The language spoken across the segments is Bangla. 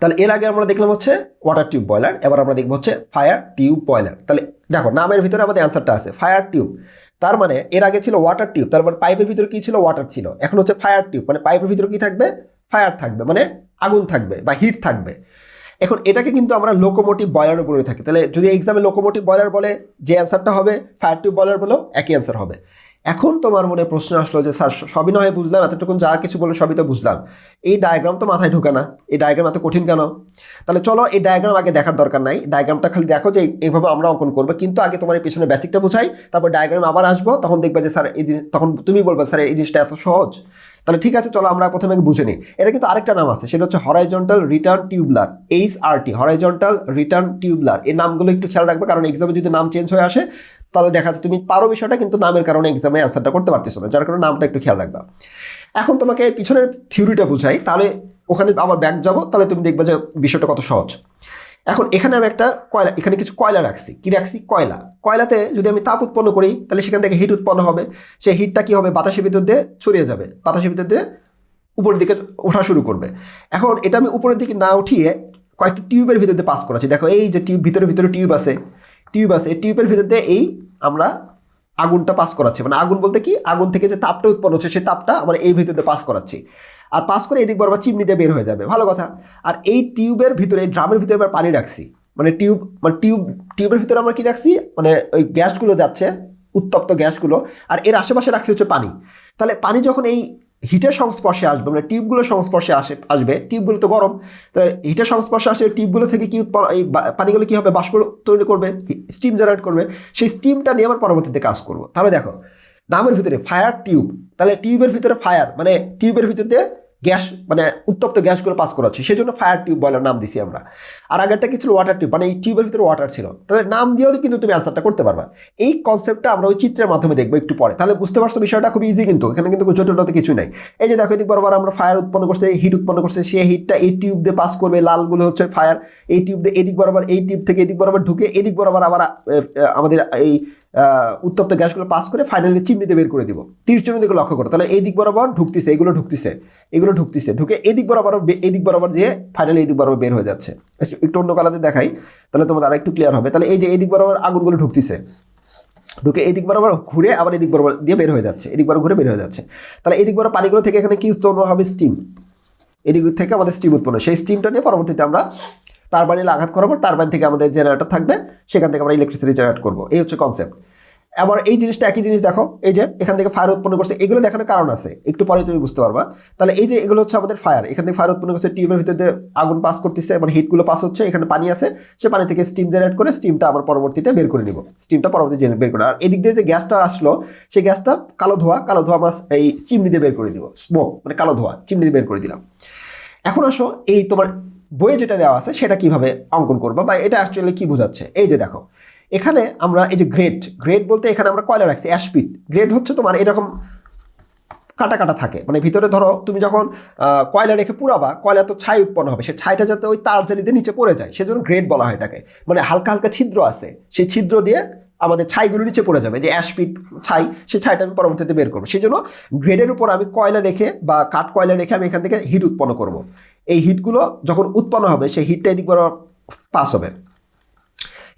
তাহলে এর আগে আমরা দেখলাম হচ্ছে ওয়াটার টিউব বয়লার এবার আমরা দেখব হচ্ছে ফায়ার টিউব বয়লার তাহলে দেখো, নামের ভিতরে আমাদের অ্যান্সারটা আছে ফায়ার টিউব তার মানে এর আগে ছিল ওয়াটার টিউব তার মানে পাইপের ভিতরে কী ছিল? ওয়াটার ছিল। এখন হচ্ছে ফায়ার টিউব মানে পাইপের ভিতরে কী থাকবে? ফায়ার থাকবে মানে আগুন থাকবে বা হিট থাকবে। এখন এটাকে কিন্তু আমরা লোকোমোটিভ বয়লার বলে থাকি। তাহলে যদি এক্সামে লোকোমোটিভ বয়লার বলে, যে অ্যান্সারটা হবে ফায়ার টিউব বয়লার বলেও একই অ্যান্সার হবে। এখন তোমার মনে প্রশ্ন আসলো যে, স্যার সবই নয় বুঝলাম, এতটুকুন যা কিছু বলে সবই তো বুঝলাম। এই ডায়াগ্রাম তো মাথায় ঢোকে না। এই ডায়াগ্রাম এত কঠিন কেন? তাহলে চলো, এই ডায়াগ্রাম আগে দেখার দরকার নাই। ডায়াগ্রামটা খালি দেখো যে, এইভাবে আমরা অঙ্কন করব। কিন্তু আগে তোমার এই পিছনে বেসিকটা বোঝাই, তারপর ডায়াগ্রাম আবার আসব, তখন দেখবে যে, স্যার, এই জিনিস, তখন তুমি বলবে, স্যার, এই জিনিসটা এত সহজ? তাহলে ঠিক আছে, চলো আমরা প্রথমে বুঝে নিই। এটা কিন্তু আরেকটা নাম আছে, সেটা হচ্ছে horizontal return tubular H R T horizontal return tubular এই নামগুলো একটু খেয়াল রাখবে, কারণ এক্সামে যদি নাম চেঞ্জ হয়ে আসে তাহলে দেখা যাচ্ছে তুমি পারো বিষয়টা, কিন্তু নামের কারণে এক্সামে অ্যান্সারটা করতে পারতেছো না, যার কারণে নামটা একটু খেয়াল রাখবা। এখন তোমাকে পিছনের থিওরিটা বুঝাই, তাহলে ওখানে আবার ব্যাক যাব, তাহলে তুমি দেখবে যে বিষয়টা কত সহজ। এখন এখানে আমি একটা কয়লা, এখানে কিছু কয়লা রাখছি। কি রাখছি? কয়লা। কয়লাতে যদি আমি তাপ উৎপন্ন করি, তাহলে সেখান থেকে হিট উৎপন্ন হবে। সেই হিটটা কী হবে? বাতাসের ভিতর দিয়ে ছড়িয়ে যাবে। বাতাসের ভিতর দিয়ে উপরের দিকে ওঠা শুরু করবে। এখন এটা আমি উপরের দিকে না উঠিয়ে কয়েকটি টিউবের ভিতর দিয়ে পাস করাচ্ছি। দেখো এই যে টিউব ভিতরে ভিতরে টিউব আছে টিউব আছে, এই টিউবের ভিতর দিয়ে এই আমরা আগুনটা পাস করাচ্ছি। মানে আগুন বলতে কি? আগুন থেকে যে তাপটা উৎপন্ন হচ্ছে, সেই তাপটা আমরা এই ভিতর পাস করাচ্ছি। আর পাস করে এদিক বরাবর চিমনিতে বের হয়ে যাবে। ভালো কথা। আর এই টিউবের ভিতরে, এই ড্রামের ভিতরে এবার পানি রাখছি। মানে টিউব মানে টিউব, টিউবের ভিতরে আমরা কি রাখছি? মানে ওই গ্যাসগুলো যাচ্ছে, উত্তপ্ত গ্যাসগুলো। আর এর আশেপাশে রাখছি হচ্ছে পানি। তাহলে পানি যখন এই হিটের সংস্পর্শে আসবে মানে টিউবগুলোর সংস্পর্শে আসে, আসবে, টিউবগুলো তো গরম। তাহলে হিটের সংস্পর্শে আসে টিউবগুলো থেকে কী উৎপাদন এই পানিগুলো কী হবে? বাষ্প তৈরি করবে স্টিম জেনারেট করবে। সেই স্টিমটা নিয়ে আমার পরবর্তীতে কাজ করব। তাহলে দেখো, নামের ভিতরে ফায়ার টিউব তাহলে টিউবের ভিতরে ফায়ার মানে টিউবের ভিতরে গ্যাস মানে উত্তপ্ত গ্যাসগুলো পাস করাচ্ছে। সেই জন্য ফায়ার টিউব বলার নাম দিছি আমরা। আর আগেরটা কি ছিল? ওয়াটার টিউব মানে এই টিউবের ভিতরে ওয়াটার ছিল। তাহলে নাম দিয়েও কিন্তু তুমি অ্যান্সারটা করতে পারবা। এই কনসেপ্টটা আমরা ওই চিত্রের মাধ্যমে দেখব একটু পরে। তাহলে বুঝতে পারছ বিষয়টা খুব ইজি কিন্তু। এখানে কিন্তু জটিলতা কিছু নাই। এই যে দেখো, এদিক বরাবর আমরা ফায়ার উৎপন্ন করছে হিট উৎপন্ন করছে, সেই হিটটা এই টিউব দিয়ে পাস করবে, লালগুলো হচ্ছে ফায়ার এই টিউব দিয়ে এদিক বরাবর, এই টিউব থেকে এদিক বরাবর ঢুকে এদিক বরাবর আবার আমাদের এই উত্তপ্ত গ্যাসগুলো পাস করে ফাইনালি চিমনিতে বের করে দিব তীর চিহ্ন দিকে লক্ষ্য করো তাহলে এই দিক বরাবর ঢুকতেছে এগুলো ঢুকতেছে এগুলো ঢুকতেছে ঢুকে এদিক বরাবর এদিক বরাবর দিয়ে ফাইনালি এদিক বরাবর বের হয়ে যাচ্ছে একটু অন্য কালাতে দেখাই তাহলে তোমাদের আর একটু ক্লিয়ার হবে তাহলে এই যে এদিক বরাবর আগুনগুলো ঢুকতেছে ঢুকে এদিক বরাবর ঘুরে আবার এদিক বরাবর দিয়ে বের হয়ে যাচ্ছে এদিক বরাবর ঘুরে বের হয়ে যাচ্ছে তাহলে এদিক বরাবর পানিগুলো থেকে এখানে কি উৎপন্ন হবে স্টিম এদিক থেকে আমাদের স্টিম উৎপন্ন সেই স্টিমটা নিয়ে পরবর্তীতে আমরা টারবাইনে আঘাত করাবো টারবাইন থেকে আমাদের জেনারেটর থাকবে, সেখান থেকে আমরা ইলেকট্রিসিটি জেনারেট করব। এই হচ্ছে কনসেপ্ট আবার এই জিনিসটা একই জিনিস দেখো, এই যে এখান থেকে ফায়ার উৎপন্ন করছে, এগুলো দেখানোর কারণ আছে, একটু পরে তুমি বুঝতে পারবা। তাহলে এই যে এগুলো হচ্ছে আমাদের ফায়ার এখান থেকে ফায়ার উৎপন্ন করছে টিউবের ভিতরে আগুন পাস করতেছে মানে হিটগুলো পাস হচ্ছে, এখানে পানি আছে, সে পানি থেকে স্টিম জেনারেট করে স্টিমটা আবার পরবর্তীতে বের করে নিব। স্টিমটা পরবর্তীতে জেনে- বের করে আর এদিক দিয়ে যে গ্যাসটা আসলো, সেই গ্যাসটা কালো ধোয়া কালো ধোয়া আমরা এই চিমনি দিয়ে বের করে দিব স্মোক মানে কালো ধোয়া চিমনি দিয়ে বের করে দিলাম। এখন আসো, এই তোমার বইয়ে যেটা দেওয়া আছে সেটা কীভাবে অঙ্কন করব বা এটা অ্যাকচুয়ালি কি বোঝাচ্ছে? এই যে দেখো, এখানে আমরা এই যে গ্রেড গ্রেড বলতে এখানে আমরা কয়লা রাখছি? অ্যাশপিট গ্রেড হচ্ছে তোমার এরকম কাটা কাটা থাকে। মানে ভিতরে ধরো তুমি যখন কয়লা রেখে পুরাবা, কয়লা তো ছাই উৎপন্ন হবে। সে ছাইটা যাতে ওই তার জালিতে নিচে পড়ে যায়, সেজন্য গ্রেড বলা হয় এটাকে। মানে হালকা হালকা ছিদ্র আছে। সেই ছিদ্র দিয়ে আমাদের ছাইগুলো নিচে পড়ে যাবে, যে অ্যাশপিট ছাই, সেই ছাইটা আমি পরবর্তীতে বের করব। সেই জন্য গ্রেডের উপর আমি কয়লা রেখে বা কাঠ কয়লা রেখে আমি এখান থেকে হিট উৎপন্ন করব। এই হিটগুলো যখন উৎপন্ন হবে, সেই হিটটা এদিক বরাবর পাস হবে।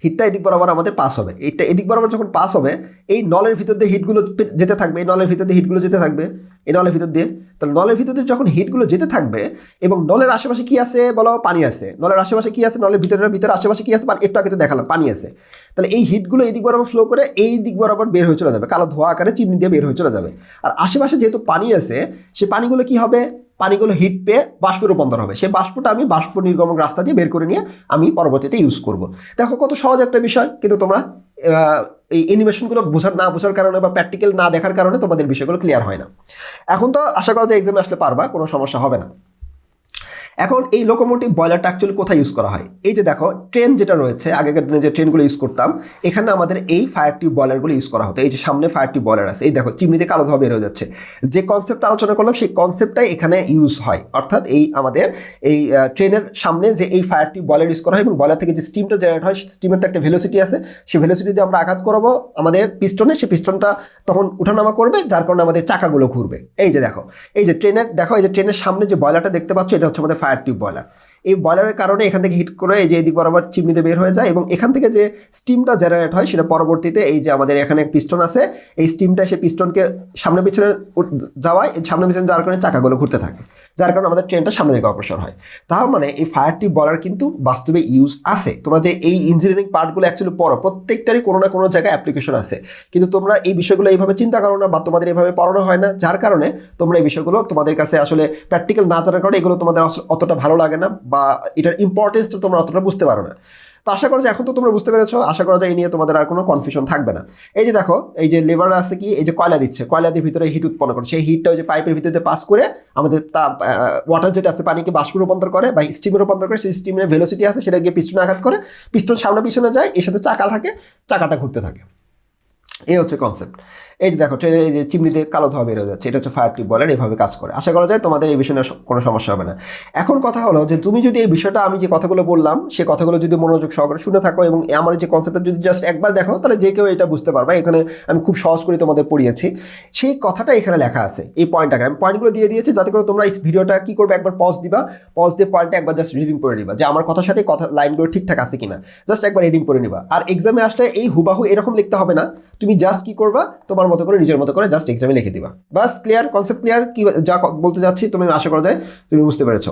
হিটটা এদিক বরাবর আমাদের পাস হবে। এইটা এদিক বরাবর যখন পাস হবে, এই নলের ভিতর দিয়ে হিটগুলো যেতে থাকবে, এই নলের ভিতর দিয়ে হিটগুলো যেতে থাকবে। এই নলের ভিতর দিয়ে। তাহলে নলের ভিতর দিয়ে যখন হিটগুলো যেতে থাকবে এবং নলের আশেপাশে কি আছে? বলো, পানি আছে। নলের আশেপাশে কি আছে? নলের ভিতরের ভিতরে আশেপাশে কি আছে? একটু আগে তো দেখালাম, পানি আছে। তাহলে এই হিটগুলো এই দিক বরাবর ফ্লো করে এই দিক বরাবর বের হয়ে চলে যাবে। কালো ধোয়া আকারে চিমনি দিয়ে বের হয়ে চলে যাবে। আর আশেপাশে যেহেতু পানি আছে, সে পানিগুলো কি হবে? পানিগুলো হিট পেয়ে বাষ্পে রূপান্তর হবে। সেই বাষ্পটা আমি বাষ্প নির্গমন রাস্তা দিয়ে বের করে নিয়ে আমি পরবর্তীতে ইউজ করব। দেখো কত সহজ একটা বিষয়, কিন্তু তোমরা এই অ্যানিমেশনগুলো বোঝার না বোঝার কারণে বা প্র্যাকটিক্যাল না দেখার কারণে তোমাদের বিষয়গুলো ক্লিয়ার হয় না। এখন তো আশা করা যায় এক্সামে আসলে পারবা, কোনো সমস্যা হবে না। এখন এই লোকোমোটিভ বয়লারটা অ্যাকচুয়ালি কোথায় ইউজ করা হয়? এই যে দেখো ট্রেন যেটা রয়েছে, আগেকার দিনে যে ট্রেনগুলো ইউজ করতাম, এখানে আমাদের এই ফায়ার টিউব বয়লারগুলো ইউজ করা হতো। এই যে সামনে ফায়ার টিউব বয়লার আছে, এই দেখো, চিমনিতে কালো ধোয়া বের হয়ে যাচ্ছে। যে কনসেপ্ট আলোচনা করলাম, সেই কনসেপ্টটাই এখানে ইউজ হয়। অর্থাৎ এই আমাদের এই ট্রেনের সামনে যে এই ফায়ার টিউব বয়লার ইউজ করা হয়, এবং বয়লার থেকে যে স্টিমটা জেনারেট হয় স্টিমের তো একটা ভেলোসিটি আছে। সেই ভেলোসিটি দিয়ে আমরা আঘাত করব আমাদের পিস্টনে সেই পিস্টনটা তখন উঠানামা করবে, যার কারণে আমাদের চাকাগুলো ঘুরবে। এই যে দেখো, এই যে ট্রেনের দেখো, এই যে ট্রেনের সামনে যে বয়লারটা দেখতে পাচ্ছ, এটা হচ্ছে আমাদের ফায়ার টিউব বয়লার এই বয়লারের কারণে এখান থেকে হিট করে এই যে এদিক বরাবর চিমনিতে বের হয়ে যায় এবং এখান থেকে যে স্টিমটা জেনারেট হয় সেটা পরবর্তীতে এই যে আমাদের এখানে পিস্টন আছে, এই স্টিমটা সে পিস্টনকে সামনে পিছনে যাওয়ায় সামনে পিছনে যাওয়ার কারণে চাকাগুলো ঘুরতে থাকে, যার কারণে আমাদের ট্রেনটা সামনে দিকে অগ্রসর হয়। তার মানে এই ফায়ার টিউব বলার কিন্তু বাস্তবে ইউজ আছে। তোমরা যে এই ইঞ্জিনিয়ারিং পার্টগুলো অ্যাকচুয়ালি পড়ো, প্রত্যেকটারই কোনো না কোনো জায়গায় অ্যাপ্লিকেশন আছে। কিন্তু তোমরা এই বিষয়গুলো এইভাবে চিন্তা করো না বা তোমাদের এইভাবে পড়ানো হয় না, যার কারণে তোমরা এই বিষয়গুলো তোমাদের কাছে আসলে প্র্যাকটিক্যাল না জানার কারণে এগুলো তোমাদের অতটা ভালো লাগে না। বা এটার ইম্পর্টেন্স তো তোমরা অতটা বুঝতে পারো না। তো আশা করা যায় এখন তো তোমরা বুঝতে পেরেছ, আশা করা যায় এই নিয়ে তোমাদের আর কোনো কনফিউশন থাকবে না। এই যে দেখো, এই যে লেবার আছে কি, এই যে কয়লা দিচ্ছে, কয়লা দিয়ে ভিতরে হিট উৎপন্ন করে, সেই হিটটা ওই যে পাইপের ভিতরে পাস করে আমাদের তা ওয়াটার যেটা আছে পানিকে বাষ্প রূপান্তর করে বা স্টিমে রূপান্তর করে, সেই স্টিমের ভেলোসিটি আছে সেটা গিয়ে পিস্টনে আঘাত করে পিস্টন সামনে পিছনে যায়, এর সাথে চাকা থাকে, চাকাটা ঘুরতে থাকে। এই হচ্ছে কনসেপ্ট এই যে দেখো ট্রেনের এই যে চিমনিতে কালো ধোয়া বেরো যাচ্ছে, এটা হচ্ছে ফায়ার টিউব বলার এইভাবে কাজ করে। আশা করা যায় তোমাদের এই বিষয়ে কোনো সমস্যা হবে না। এখন কথা হলো যে, তুমি যদি এই বিষয়টা আমি যে কথাগুলো বললাম, সে কথাগুলো যদি মনোযোগ সহকারে শুনে থাকো এবং আমার যে কনসেপ্টটা যদি জাস্ট একবার দেখো, তাহলে যে কেউ এটা বুঝতে পারবে। এখানে আমি খুব সহজ করে তোমাদের পড়িয়েছি। সেই কথাটা এখানে লেখা আছে, এই পয়েন্ট আকারে আমি পয়েন্টগুলো দিয়ে দিয়েছি যাতে করে তোমরা এই ভিডিওটা কি করবে, একবার পজ দিবা। পজ দিয়ে পয়েন্টটা একবার জাস্ট রিডিং করে নিবা, যে আমার কথার সাথে কথা লাইনগুলো ঠিকঠাক আছে কিনা। জাস্ট একবার রিডিং করে নিবা। আর এক্সামে আসলে এই হুবাহু এরকম লিখতে হবে না। তুমি জাস্ট কি করবা? তোমার মতো করে, নিজের মতো করে জাস্ট এক্সামে লিখে দিবা। বাস ক্লিয়ার কনসেপ্ট ক্লিয়ার কি, যা বলতে যাচ্ছি, তুমি আশা করা যায়, তুমি বুঝতে পেরেছ।